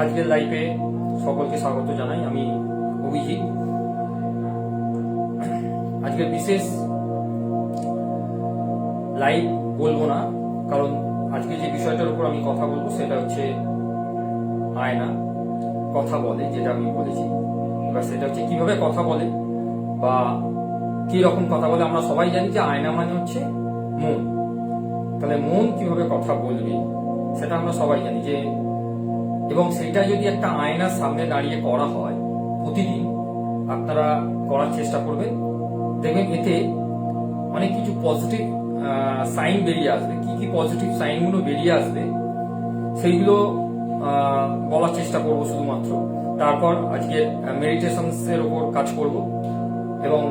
আজকের লাইফে সকলকে স্বাগত জানাই, আমি অভিজিৎ। আজকের বিশেষ লাইভ বলব না, কারণ আজকে যে বিষয়টার উপর আমি কথা বলব সেটা হচ্ছে আয়না, কথা বলে যেটা আমি বলেছি। এবার সেটা হচ্ছে কীভাবে কথা বলে বা কি রকম কথা বলে, আমরা সবাই জানি যে আয়না মানে হচ্ছে মন। তাহলে মন কীভাবে কথা বলবে, সেটা আমরা সবাই জানি যে এবং সেটা যদি একটা আয়নার সামনে দাঁড়িয়ে করা হয় প্রতিদিন, আপনারা করার চেষ্টা করবেন। দেখবেন এতে অনেক কিছু পজিটিভ সাইন বেরিয়ে আসবে। কি কি পজিটিভ সাইনগুলো বেরিয়ে আসবে, সেইগুলো বলার চেষ্টা করব শুধুমাত্র। তারপর আজকে মেডিটেশনস এর উপর কাজ করব এবং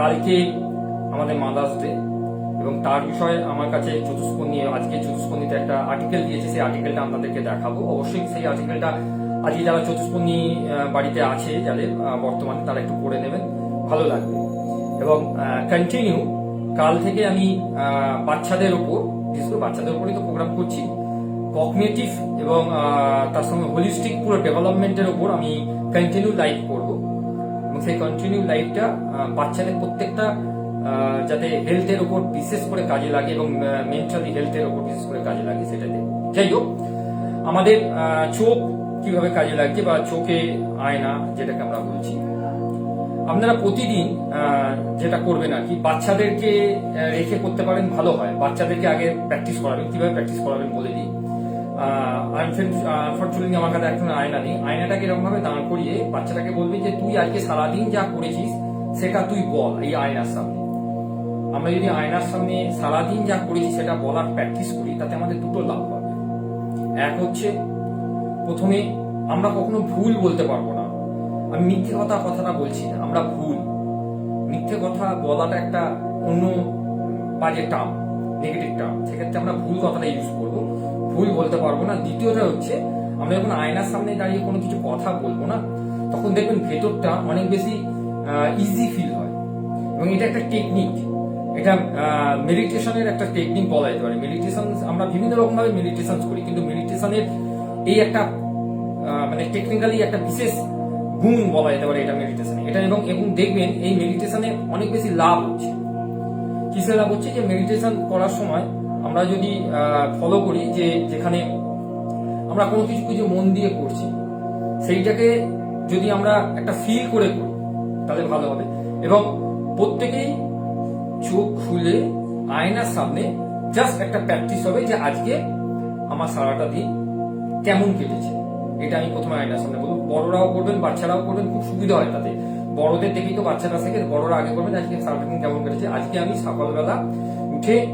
কালকে আমাদের মাদার্স ডে এবং তার বিষয়ে আমার কাছে চতুষ্পন্নী, আজকে চতুষ্পন্নীতে একটা আর্টিকেল দিয়েছে, সেই আর্টিকেলটা আপনাদেরকে দেখাবো। অবশ্যই সেই আর্টিকেলটা আজকে যারা চতুষ্পন্নী বাড়িতে আছে, যাদের বর্তমানে তারা একটু পড়ে নেবেন, ভালো লাগবে। এবং কন্টিনিউ কাল থেকে আমি বাচ্চাদের ওপর, বিশেষ করে বাচ্চাদের উপরেই তো প্রোগ্রাম করছি কগনেটিভ এবং তার সঙ্গে হোলিস্টিক পুরো ডেভেলপমেন্টের ওপর আমি কন্টিনিউ লাইভ করব। এবং সেই কন্টিনিউ লাইফটা বাচ্চাদের প্রত্যেকটা যাতে হেলথের উপর বিশেষ করে কাজে লাগে এবং মেন্টালি হেলথের উপর বিশেষ করে কাজে লাগে সেটা দেখব যাই হোক, আমাদের চোখ কীভাবে কাজে লাগছে বা চোখে আয়না, যেটাকে আমরা বলছি। আপনারা প্রতিদিন যেটা করবেন আর কি, বাচ্চাদেরকে রেখে করতে পারেন, ভালো হয়। বাচ্চাদেরকে আগে প্র্যাকটিস করাবেন, কীভাবে প্র্যাকটিস করাবেন বলে দিই। আনফর্চুনেটলি আমার কাছে এখন আয়না নেই। আয়নাটাকে এরকম ভাবে দাঁড় করিয়ে বাচ্চাটাকে বলবি যে, তুই আজকে সারাদিন যা করেছিস, সেটা তুই বল এই আয়নার সামনে। আমরা যদি আয়নার সামনে সারাদিন যা করেছি সেটা বলার প্র্যাকটিস করি, তাতে আমাদের দুটো লাভ হবে। এক হচ্ছে, প্রথমে আমরা কখনো ভুল বলতে পারব না। আমি মিথ্যে কথা কথাটা বলছি না, আমরা ভুল। মিথ্যে কথা বলাটা একটা অন্য বাজে টার্ম নেগেটিভ টার্ম সেক্ষেত্রে আমরা ভুল কথাটা ইউজ করব, ভুল বলতে পারব না। দ্বিতীয়টা হচ্ছে, আমরা যখন আয়নার সামনে দাঁড়িয়ে কোনো কিছু কথা বলব না, তখন দেখবেন ভেতরটা অনেক বেশি ইজি ফিল হয়। এবং এটা একটা টেকনিক এটা মেডিটেশনের একটা টেকনিক বলা যেতে পারে। মেডিটেশন আমরা বিভিন্ন রকম ভাবে মেডিটেশন করি, কিন্তু মেডিটেশনের এই একটা মানে টেকনিক্যালি একটা বিশেষ গুণ বলা যেতে পারে এটা মেডিটেশনে এটা এবং এবং দেখবেন, এই মেডিটেশনে অনেক বেশি লাভ হচ্ছে। কিসে লাভ হচ্ছে যে মেডিটেশন করার সময় আমরা যদি ফলো করি যে, যেখানে আমরা কোনো কিছু কিছু মন দিয়ে করছি, সেইটাকে যদি আমরা একটা ফিল করে করি, তাহলে ভালো হবে। এবং প্রত্যেকেই চোখ খুলে, আয়নার সামনে জাস্ট একটা প্র্যাকটিস হবে যে আজকে আমার সারাটা দিন কেমন কেটেছে। এটা আমি প্রথমে আয়নার সামনে বলব। বড়রাও করবেন, বাচ্চারাও করবেন, খুব সুবিধা হয় তাতে। বড়দের দেখেই তো বাচ্চারা শেখে, বড়রা আগে করবেন, আজকে সারাটা দিন কেমন কেটেছে। আজকে আমি সকালবেলা উঠে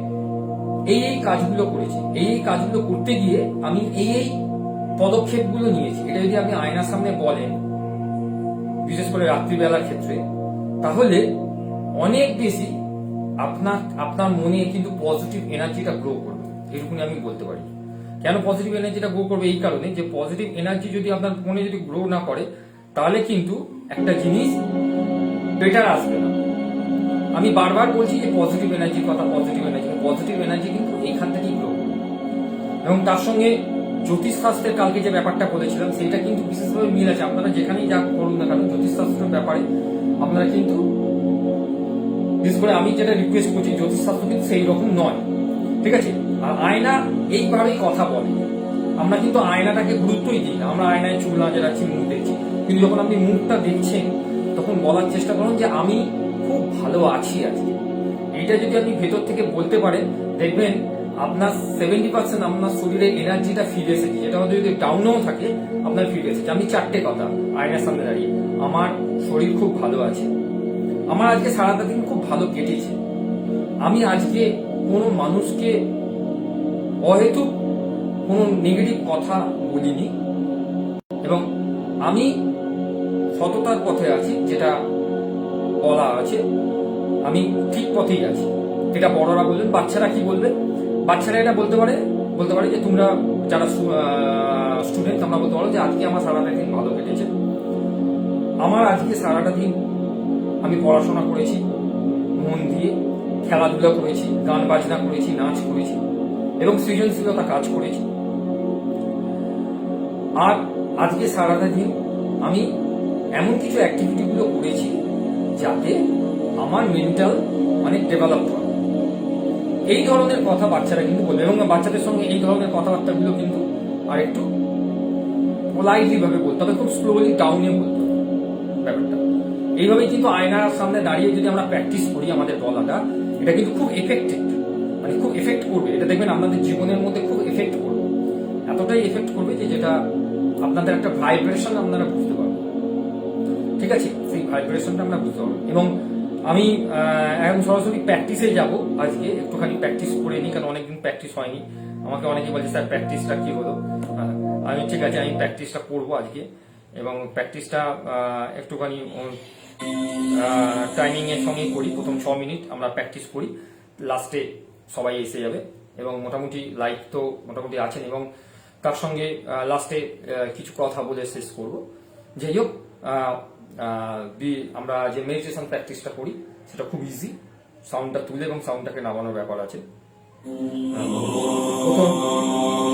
এই এই কাজগুলো করেছি। এই এই কাজগুলো করতে গিয়ে আমি এই এই পদক্ষেপগুলো নিয়েছি। এটা যদি আপনি আয়নার সামনে বলেন, বিশেষ করে রাত্রিবেলার ক্ষেত্রে, তাহলে অনেক বেশি আপনার আপনার মনে কিন্তু পজিটিভ এনার্জিটা গ্রো করবে। এরকমই আমি বলতে পারি। কেন পজিটিভ এনার্জিটা গ্রো করবে এই কারণে যে পজিটিভ এনার্জি যদি আপনার মনে যদি গ্রো না করে, তাহলে কিন্তু একটা জিনিস বেটার আসবে না। আমি বারবার বলছি যে পজিটিভ এনার্জির কথা পজিটিভ এনার্জি পজিটিভ এনার্জি কিন্তু এইখান থেকেই গ্রো করবে। এবং তার সঙ্গে জ্যোতিষশাস্ত্রের কালকে যে ব্যাপারটা বলেছিলাম, সেটা কিন্তু বিশেষভাবে মিল আছে। আপনারা যেখানেই যা করুন না কেন জ্যোতিষশাস্ত্রের ব্যাপারে আপনারা কিন্তু বিশেষ করে আমি যেটা রিকোয়েস্ট করছি জ্যোতিষশাস্ত্র কিন্তু সেই রকম নয়। ঠিক আছে? আর আয়না এইভাবেই কথা বলে। আমরা কিন্তু আয়নাটাকে গুরুত্বই দিই না। আমরা আয়নায় চুল না যাচ্ছি মুখ দেখছি। কিন্তু যখন আপনি মুখটা দেখছেন, তখন বলার চেষ্টা করুন যে আমি খুব ভালো আছি আজকে। এইটা যদি আপনি ভেতর থেকে বলতে পারেন, দেখবেন আপনার সেভেন্টি পার্সেন্ট আপনার শরীরে এনার্জিটা ফিরে এসেছে। যেটা হয়তো যদি ডাউনও থাকে, আপনার ফিরে এসেছে। আমি চারটে কথা আয়নার সামনে দাঁড়িয়ে। আমার শরীর খুব ভালো আছে। আমার আজকে সারাটা দিন খুব ভালো কেটেছে। আমি আজকে কোনো মানুষকে অহেতুক কোনো নেগেটিভ কথা বলিনি। এবং আমি সততার পথে আছি, যেটা বলা আছে। আমি ঠিক পথেই আছি। এটা বড়রা বলবেন বাচ্চারা কি বলবে বাচ্চারা এটা বলতে পারে বলতে পারে যে তোমরা যারা স্টুডেন্ট তোমরা বলতে পারো যে আজকে আমার সারাটা দিন ভালো কেটেছে। আমার আজকে সারাটা দিন আমি পড়াশোনা করেছি, মন দিয়ে খেলাধুলা করেছি, গান বাজনা করেছি, নাচ করেছি এবং সৃজনশীলতা কাজ করেছি। আর আজকে সারাটা দিন আমি এমন কিছু অ্যাক্টিভিটিগুলো করেছি যাতে আমার মেন্টাল অনেক ডেভেলপ হয়। এই ধরনের কথা বাচ্চারা কিন্তু বলবে এবং বাচ্চাদের সঙ্গে এই ধরনের কথাবার্তাগুলো কিন্তু আর একটু পোলাইটলি ভাবে বলতে হবে, খুব স্লোলি ডাউনে বলতে হবে ব্যাপারটা। এইভাবেই কিন্তু আয়নার সামনে দাঁড়িয়ে যদি আমরা প্র্যাকটিস করি আমাদের গলাটা এটা কিন্তু খুব এফেক্টেড মানে খুব এফেক্ট করবে। এটা দেখবেন আপনাদের জীবনের মধ্যে খুব এফেক্ট করবে। এতটাই এফেক্ট করবে যে যেটা আপনাদের একটা ভাইব্রেশন আপনারা বুঝতে পারবেন। ঠিক আছে? সেই ভাইব্রেশনটা আমরা বুঝতে পারব। এবং আমি এখন সরাসরি প্র্যাকটিসে যাব আজকে। একটুখানি প্র্যাকটিস করে নিই, কারণ অনেকদিন প্র্যাকটিস হয়নি। আমাকে অনেকে বলছে, স্যার প্র্যাকটিসটা কি হলো? আমি, ঠিক আছে, আমি প্র্যাকটিসটা করব আজকে। এবং প্র্যাকটিসটা একটুখানি টাইমিং এর সঙ্গে করি, প্রথম ছ মিনিট আমরা প্র্যাকটিস করি লাস্টে সবাই এসে যাবে। এবং মোটামুটি লাইক তো মোটামুটি আছেন এবং তার সঙ্গে লাস্টে কিছু কথা বলে শেষ করব। যাই হোক আমরা যে মেডিটেশন প্র্যাকটিসটা করি, সেটা খুব ইজি সাউন্ডটা তুলে এবং সাউন্ডটাকে নামানোর ব্যাপার আছে।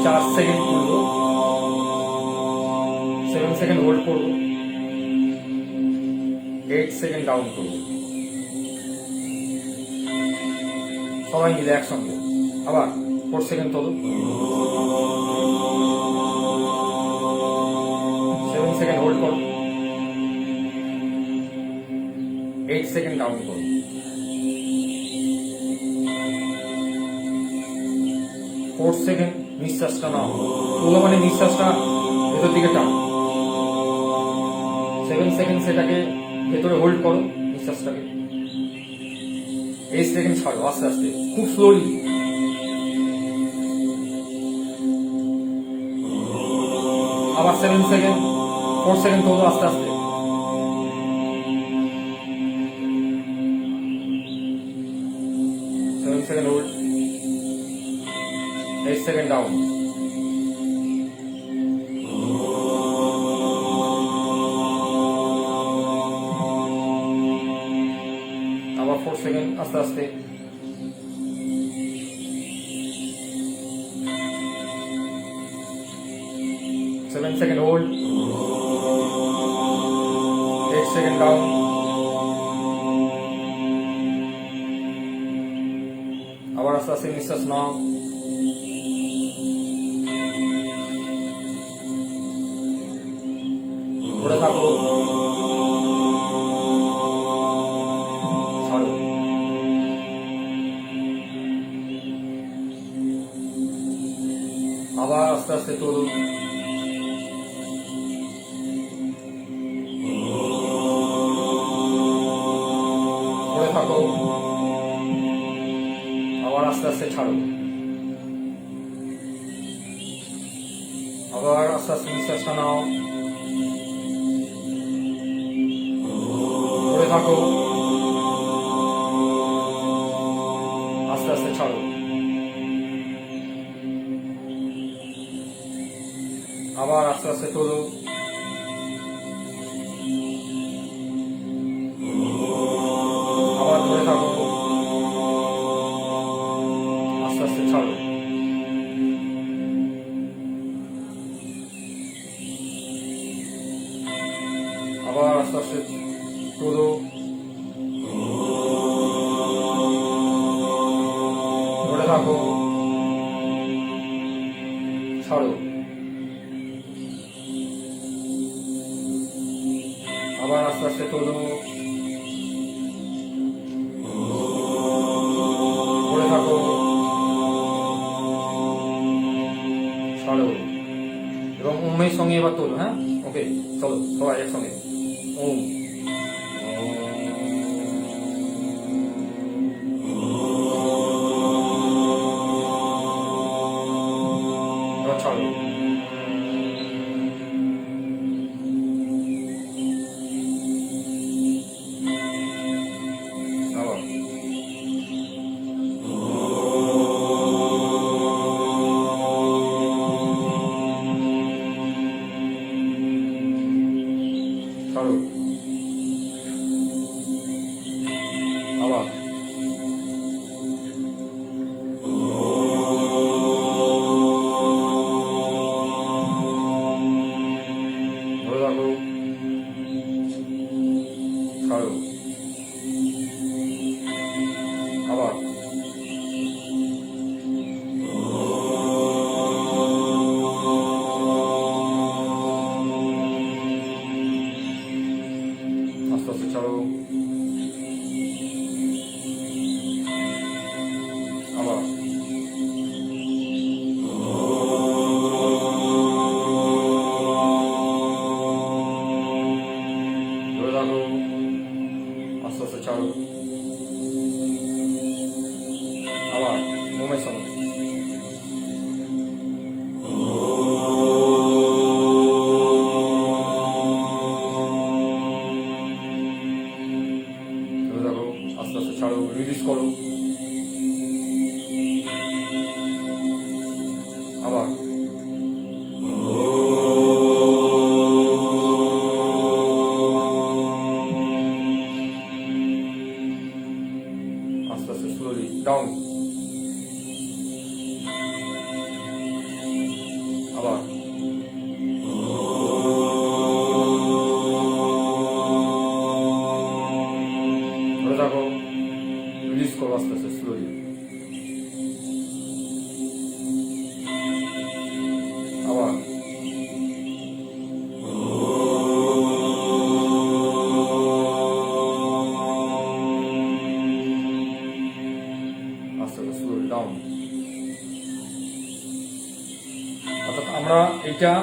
চার সেকেন্ড তুলব। সেভেন সেকেন্ড হোল্ড করব। এইট সেকেন্ড ডাউন করব সবাই মিলে একসঙ্গে। আবার ফোর সেকেন্ড তোলো। সেভেন সেকেন্ড হোল্ড করো। এইট সেকেন্ড ডাউন করো। ফোর সেকেন্ড নিঃশ্বাসটা নাও। তোলো মানে নিঃশ্বাসটা, ভেতর দিকে টানো। সেভেন সেকেন্ড সেটাকে ভেতরে হোল্ড করো, নিঃশ্বাসটাকে। এইট সেকেন্ড ছাড়ো, আস্তে আস্তে। খুব স্লোলি আবার সেভেন সেকেন্ড ফোর সেকেন্ড তোলো আস্তে আস্তে। Seven second hold eight second down second আস্তে আস্তে। Seven second hold eight second down আবার আস্তে আস্তে নিঃশ্বাস নাও। আবার আস্তে আস্তে তোলো আবার আস্তে আস্তে তোলো ওমের সঙ্গে এবার তোলো হ্যাঁ? ওকে চলো সবাই একসঙ্গে। ওম। Ciao. এটা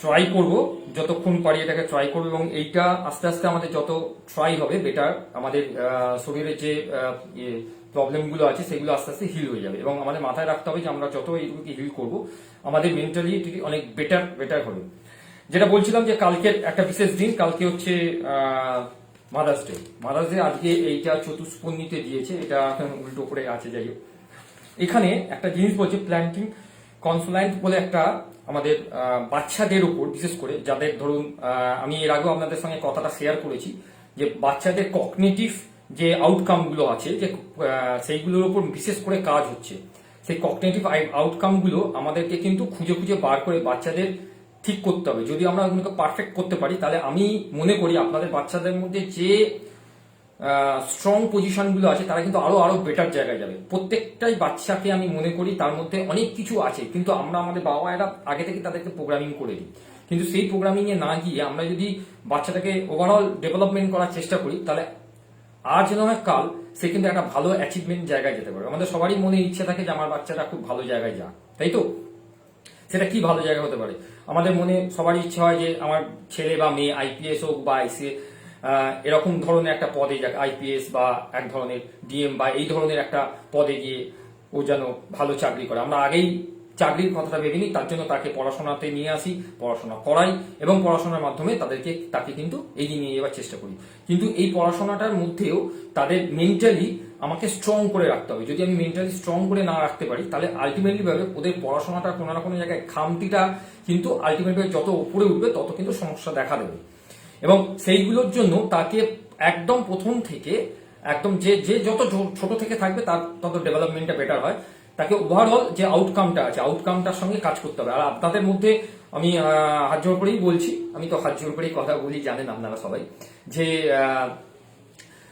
ট্রাই করব যতক্ষণ পারি এটাকে ট্রাই করব এবং এইটা আস্তে আস্তে আমাদের যত ট্রাই হবে বেটার আমাদের আহ, শরীরে যে প্রবলেমগুলো আছে সেগুলো আস্তে আস্তে হিল হয়ে যাবে এবং আমাদের মাথায় রাখতে হবে যে আমরা যত এইগুলোকে হিল করব আমাদের মেন্টালি অনেক বেটার বেটার হবে। যেটা বলছিলাম যে কালকের একটা বিশেষ দিন কালকে হচ্ছে মাদার্স ডে মাদার্স ডে আজকে এইটা চতুষ্পন্নীতে দিয়েছে এটা উল্টো করে আছে যাই হোক। এখানে একটা জিনিস বলছে প্ল্যান্টিং কনসোলাইন্ট বলে একটা আমাদের বাচ্চাদের উপর, বিশেষ করে যাদের ধরুন আমি এর আগেও আপনাদের সঙ্গে কথাটা শেয়ার করেছি, যে বাচ্চাদের কগনিটিভ যে আউটকামগুলো আছে, যে সেইগুলোর উপর বিশেষ করে কাজ হচ্ছে, সেই কগনিটিভ আউটকামগুলো আমাদেরকে কিন্তু খুঁজে খুঁজে বার করে বাচ্চাদের ঠিক করতে হবে। যদি আমরা ওগুলোকে পারফেক্ট করতে পারি, তাহলে আমি মনে করি আপনাদের বাচ্চাদের মধ্যে যে স্ট্রং পজিশনগুলো আছে, তারা কিন্তু আরও আরও বেটার জায়গায় যাবে। প্রত্যেকটাই বাচ্চাকে আমি মনে করি তার মধ্যে অনেক কিছু আছে, কিন্তু আমরা আমাদের বাবা মায়েরা আগে থেকে তাদেরকে প্রোগ্রামিং করে দিই। কিন্তু সেই প্রোগ্রামিং এ না গিয়ে আমরা যদি বাচ্চাটাকে ওভারঅল ডেভেলপমেন্ট করার চেষ্টা করি, তাহলে আজ নয় কাল সে কিন্তু একটা ভালো অ্যাচিভমেন্ট জায়গায় যেতে পারবে। আমাদের সবারই মনে ইচ্ছে থাকে যে, আমার বাচ্চাটা খুব ভালো জায়গায় যাক, তাই তো? সেটা কি ভালো জায়গা হতে পারে? আমাদের মনে সবারই ইচ্ছে হয় যে, আমার ছেলে বা মেয়ে আইপিএস হোক বা আইসিএ এরকম ধরনের একটা পদে যাক আইপিএস বা এক ধরনের ডিএম বা এই ধরনের একটা পদে গিয়ে ও যেন ভালো চাকরি করে। আমরা আগেই চাকরির কথাটা ভেবে নিই, তার জন্য তাকে পড়াশোনাতে নিয়ে আসি, পড়াশোনা করাই এবং পড়াশোনার মাধ্যমে তাদেরকে, তাকে কিন্তু এগিয়ে নিয়ে যাওয়ার চেষ্টা করি। কিন্তু এই পড়াশোনাটার মধ্যেও তাদের মেন্টালি আমাকে স্ট্রং করে রাখতে হবে। যদি আমি মেন্টালি স্ট্রং করে না রাখতে পারি, তাহলে আলটিমেটলি ভাবে ওদের পড়াশোনাটা কোনো না কোনো জায়গায় খামতিটা কিন্তু আলটিমেটলি যত উপরে উঠবে, তত কিন্তু সমস্যা দেখা দেবে। এবং সেইগুলোর জন্য তাকে একদম প্রথম থেকে, একদম যে যে যত ছোট থেকে থাকবে তার তত ডেভেলপমেন্টটা বেটার হয়। তাকে ওভারঅল যে আউটকামটা আছে আউটকামটার সঙ্গে কাজ করতে হবে। আর আপনাদের মধ্যে আমি হাত জোর করেই বলছি, আমি তো হাত জোর করেই কথা বলি, জানেন আপনারা সবাই, যে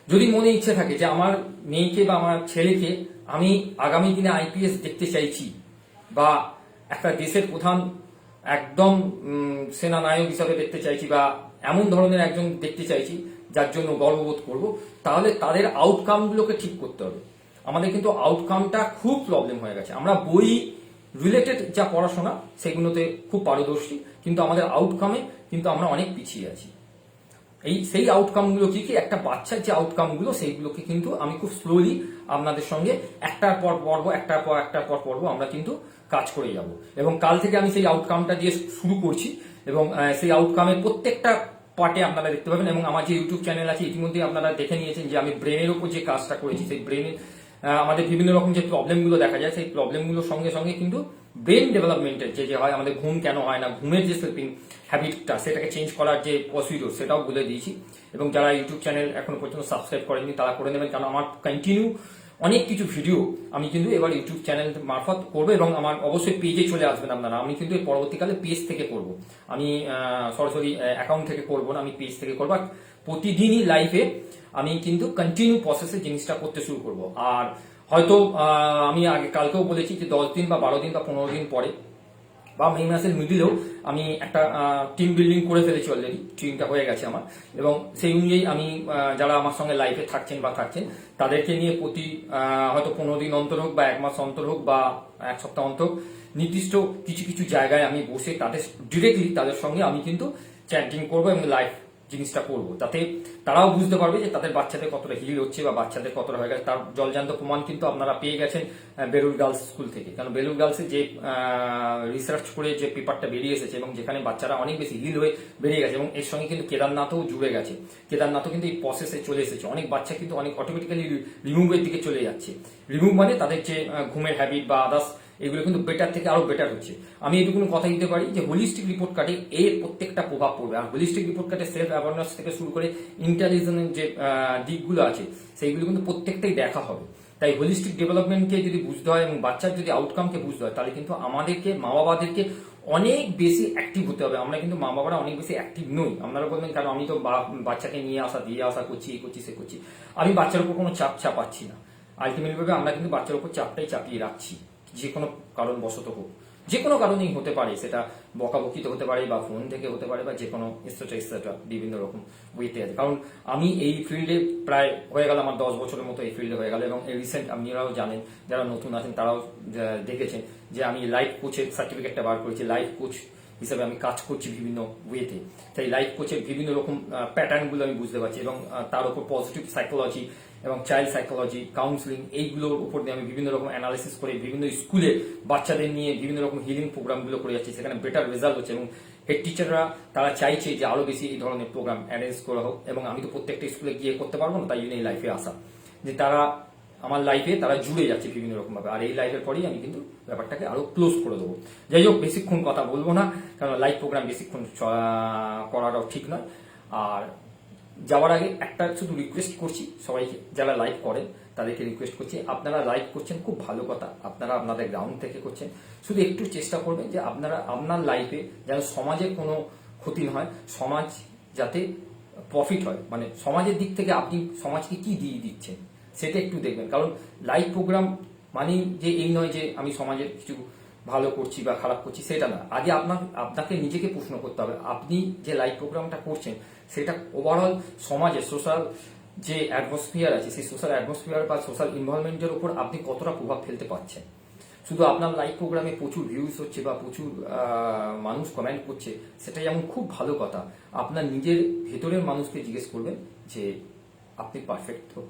যদি মনে ইচ্ছে থাকে যে আমার মেয়েকে বা আমার ছেলেকে আমি আগামী দিনে আইপিএস দেখতে চাইছি বা একটা দেশের প্রধান একদম সেনানায়ক হিসাবে দেখতে চাইছি বা এমন ধরনের একজন দেখতে চাইছি, যার জন্য গর্ববোধ করব, তাহলে তাদের আউটকামগুলোকে ঠিক করতে হবে। আমাদের কিন্তু আউটকামটা খুব প্রবলেম হয়ে গেছে। আমরা বই রিলেটেড যা পড়াশোনা, সেগুলোতে খুব পারদর্শী, কিন্তু আমাদের আউটকামে কিন্তু আমরা অনেক পিছিয়ে আছি। এই, সেই আউটকামগুলো কি কি? একটা বাচ্চার যে আউটকামগুলো সেইগুলোকে কিন্তু আমি খুব স্লোলি আপনাদের সঙ্গে একটার পর পর্ব, একটার পর একটার পর পর্ব আমরা কিন্তু কাজ করে যাব। এবং কাল থেকে আমি সেই আউটকামটা দিয়ে শুরু করছি। এবং সেই আউটকামের প্রত্যেকটা পার্টে আপনারা দেখতে পাবেন এবং আমার যে ইউটিউব চ্যানেল আছে ইতিমধ্যে আপনারা দেখে নিয়েছেন যে আমি ব্রেনের উপর যে কাজটা করেছি, সেই ব্রেনের আমাদের বিভিন্ন রকম যে প্রবলেমগুলো দেখা যায়, সেই প্রবলেমগুলোর সঙ্গে সঙ্গে কিন্তু ব্রেন ডেভেলপমেন্টের যে যে হয়, আমাদের ঘুম কেন হয় না, ঘুমের যে স্লিপিং হ্যাবিটটা সেটাকে চেঞ্জ করার যে প্রসিডিওর সেটাও বলে দিয়েছি। এবং যারা ইউটিউব চ্যানেল এখনও পর্যন্ত সাবস্ক্রাইব করেননি, তারা করে নেবেন, কারণ আমার কন্টিনিউ অনেক কিছু ভিডিও আমি কিন্তু এবার ইউটিউব চ্যানেল মারফত করব এবং আমার অবশ্যই পেজে চলে আসবেন আপনারা। আমি কিন্তু পরবর্তীকালে পেজ থেকে করব। আমি সরাসরি অ্যাকাউন্ট থেকে করব না, আমি পেজ থেকে করব। প্রতিদিনই লাইফে আমি কিন্তু কন্টিনিউ প্রসেসে জিনিসটা করতে শুরু করব। আর হয়তো আমি আগে কালকেও বলেছি যে দশ দিন বা বারো দিন বা পনেরো দিন পরে বা মে মাসের মিডিলেও আমি একটা টিম বিল্ডিং করে ফেলেছি অলরেডি টিমটা হয়ে গেছে আমার। এবং সেই অনুযায়ী আমি যারা আমার সঙ্গে লাইফে থাকছেন বা থাকছেন, তাদেরকে নিয়ে প্রতি হয়তো পনেরো দিন অন্তর হোক বা এক মাস অন্তর হোক বা এক সপ্তাহ অন্তর হোক, নির্দিষ্ট কিছু কিছু জায়গায় আমি বসে তাদের ডিরেক্টলি তাদের সঙ্গে আমি কিন্তু চ্যাটিং করব এবং লাইভ জিনিসটা করব। তাতে তারাও বুঝতে পারবে যে তাদের বাচ্চাদের কতটা হিল হচ্ছে বা বাচ্চাদের কতটা হয়ে গেছে। তার জলজান্ত প্রমাণ কিন্তু আপনারা পেয়ে গেছেন বেলুর গার্লস স্কুল থেকে। কারণ বেলুর গার্লসে যে রিসার্চ করে যে পেপারটা বেরিয়ে এসেছে এবং যেখানে বাচ্চারা অনেক বেশি হিল হয়ে বেরিয়ে গেছে এবং এর সঙ্গে কিন্তু কেদারনাথও জুড়ে গেছে। কেদারনাথও কিন্তু এই প্রসেসে চলে এসেছে। অনেক বাচ্চা কিন্তু অনেক অটোমেটিক্যালি রিমুভের দিকে চলে যাচ্ছে। রিমুভ মানে তাদের যে ঘুমের হ্যাবিট বা আদার্স এগুলো কিন্তু বেটার থেকে আরও বেটার হচ্ছে। আমি এটুকুন কথা দিতে পারি যে হোলিস্টিক রিপোর্ট কার্ডে এর প্রত্যেকটা প্রভাব পড়বে। আর হোলিস্টিক রিপোর্ট কার্ডে সেলফ অ্যাওয়ারনেস থেকে শুরু করে ইন্টেলিজেন্সের যে দিকগুলো আছে, সেইগুলো কিন্তু প্রত্যেকটাই দেখা হবে। তাই হোলিস্টিক ডেভেলপমেন্টকে যদি বুঝতে হয় এবং বাচ্চার যদি আউটকামকে বুঝতে হয়, তাহলে কিন্তু আমাদেরকে মা বাবাদেরকে অনেক বেশি অ্যাক্টিভ হতে হবে। আমরা কিন্তু মা বাবারা অনেক বেশি অ্যাক্টিভ নই। আপনারা বলবেন কারণ আমি তো বাচ্চাকে নিয়ে আসা, দিয়ে আসা করছি এই করছি, সে করছি। আমি বাচ্চার উপর কোনো চাপ চাপাচ্ছি না। আলটিমেটলি ভাবে আমরা কিন্তু বাচ্চার উপর চাপটাই চাপিয়ে রাখছি। যে কোনো কারণবশত হোক যে কোনো কারণেই হতে পারে, সেটা বকাবকিতে হতে পারে বা ফোন থেকে হতে পারে বা যে কোনো এক্সট্রা এক্সট্রা বিভিন্ন রকম ওয়েতে আছে। কারণ আমি এই ফিল্ডে প্রায় হয়ে গেল আমার দশ বছরের মতো এই ফিল্ডে হয়ে গেল এবং এই রিসেন্ট আপনারাও জানেন, যারা নতুন আছেন তারাও দেখেছেন যে আমি লাইফ কোচের সার্টিফিকেটটা বার করেছি। লাইফ কোচ হিসাবে আমি কাজ করছি বিভিন্ন ওয়েতে তাই লাইফ কোচের বিভিন্ন রকম প্যাটার্নগুলো আমি বুঝতে পারছি এবং তার উপর পজিটিভ সাইকোলজি এবং চাইল্ড সাইকোলজি কাউন্সিলিং এইগুলোর উপর দিয়ে আমি বিভিন্ন রকম অ্যানালিসিস করে বিভিন্ন স্কুলে বাচ্চাদের নিয়ে বিভিন্ন রকম হিলিং প্রোগ্রামগুলো করে যাচ্ছি। সেখানে বেটার রেজাল্ট হচ্ছে এবং হেড টিচাররা তারা চাইছে যে আরও বেশি এই ধরনের প্রোগ্রাম অ্যারেঞ্জ করা হোক এবং আমি তো প্রত্যেকটা স্কুলে গিয়ে করতে পারব না, তাই জন্য এই লাইফে আসা। যে তারা, আমার লাইফে তারা জুড়ে যাচ্ছে বিভিন্ন রকম ভাবে। আর এই লাইফের পরেই আমি কিন্তু ব্যাপারটাকে আরও ক্লোজ করে দেবো। যাই হোক, বেশিক্ষণ কথা বলব না কারণ লাইভ প্রোগ্রাম বেশিক্ষণ করাটাও ঠিক নয়। আর যাওয়ার আগে একটা শুধু রিকোয়েস্ট করছি, সবাইকে যারা লাইভ করেন তাদেরকে রিকোয়েস্ট করছি। আপনারা লাইভ করছেন, খুব ভালো কথা। আপনারা আপনাদের গ্রাউন্ড থেকে করছেন। শুধু একটু চেষ্টা করবেন যে আপনারা আপনার লাইফে যেন সমাজের কোনো ক্ষতি না হয়, সমাজ যাতে প্রফিট হয়। মানে সমাজের দিক থেকে আপনি সমাজকে কি দিয়ে দিচ্ছেন, সেটা একটু দেখবেন। কারণ লাইভ প্রোগ্রাম মানেই যে এই নয় যে আমি সমাজের কিছু ভালো করছি বা খারাপ করছি, সেটা না। আগে আপনার আপনাকে নিজেকে প্রশ্ন করতে হবে। আপনি যে লাইভ প্রোগ্রামটা করছেন সেটা ওভারঅল সমাজে সোশ্যাল যে অ্যাটমসফিয়ার আছে, সেই সোশ্যাল অ্যাটমসফিয়ার বা সোশ্যাল ইনভলভমেন্টের উপর আপনি কতটা প্রভাব ফেলতে পারছেন? শুধু আপনার লাইভ প্রোগ্রামে প্রচুর ভিউজ হচ্ছে বা প্রচুর মানুষ কমেন্ট করছে সেটা যেমন খুব ভালো কথা। আপনার নিজের ভেতরের মানুষকে জিজ্ঞেস করবেন যে, আপনি পারফেক্ট তো?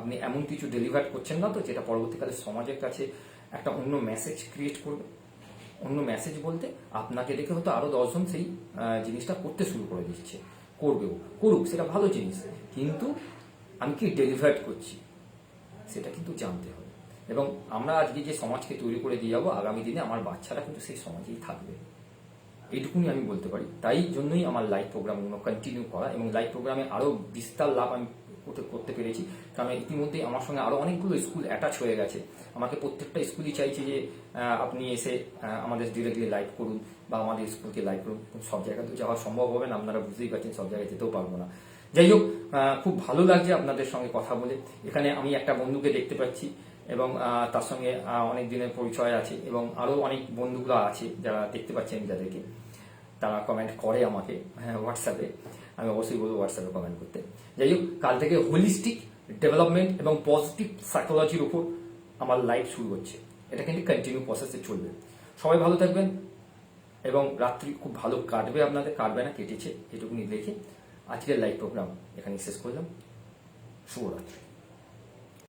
আপনি এমন কিছু ডেলিভার করছেন না তো, যেটা পরবর্তীকালে সমাজের কাছে একটা অন্য মেসেজ ক্রিয়েট করবে? অন্য মেসেজ বলতে আপনাকে দেখে হয়তো আরও দশজন সেই জিনিসটা করতে শুরু করে দিচ্ছে। করবেও, করুক, সেটা ভালো জিনিস। কিন্তু আমি কি ডেলিভার্ড করছি, সেটা কিন্তু জানতে হবে। এবং আমরা আজকে যে সমাজকে তৈরি করে দিয়ে যাব, আগামী দিনে আমার বাচ্চারা কিন্তু সেই সমাজেই থাকবে। এইটুকুনি আমি বলতে পারি। তাই জন্যই আমার লাইভ প্রোগ্রামগুলো কন্টিনিউ করা এবং লাইভ প্রোগ্রামে আরও বিস্তার লাভ আমি করতে পেরেছি। কারণ ইতিমধ্যেই আমার সঙ্গে আরও অনেকগুলো স্কুল অ্যাটাচ হয়ে গেছে। আমাকে প্রত্যেকটা স্কুলই চাইছে যে আপনি এসে আমাদের ডিরেক্টলি লাইভ করুন বা আমাদের স্কুলকে লাইভ করুন। সব জায়গায় তো যাওয়া সম্ভব হবে না, আপনারা বুঝতেই পারছেন, সব জায়গায় যেতেও পারব না। যাই হোক খুব ভালো লাগছে আপনাদের সঙ্গে কথা বলে। এখানে আমি একটা বন্ধুকে দেখতে পাচ্ছি এবং তার সঙ্গে অনেক দিনের পরিচয় আছে এবং আরও অনেক বন্ধুগুলো আছে যারা দেখতে পাচ্ছেন যাদেরকে। তারা কমেন্ট করে আমাকে হ্যাঁ হোয়াটসঅ্যাপে আমি অবশ্যই বলব হোয়াটসঅ্যাপে কমেন্ট করতে। যাই হোক কাল থেকে হোলিস্টিক ডেভেলপমেন্ট এবং পজিটিভ সাইকোলজির উপর আমার লাইফ শুরু হচ্ছে। এটা কিন্তু কন্টিনিউ প্রসেসে চলবে। সবাই ভালো থাকবেন এবং রাত্রি খুব ভালো কাটবে আপনাদের, কাটবে না, কেটেছে, এটুকুনি দেখে আজকের লাইভ প্রোগ্রাম এখানে শেষ করলাম। শুভরাত্রি।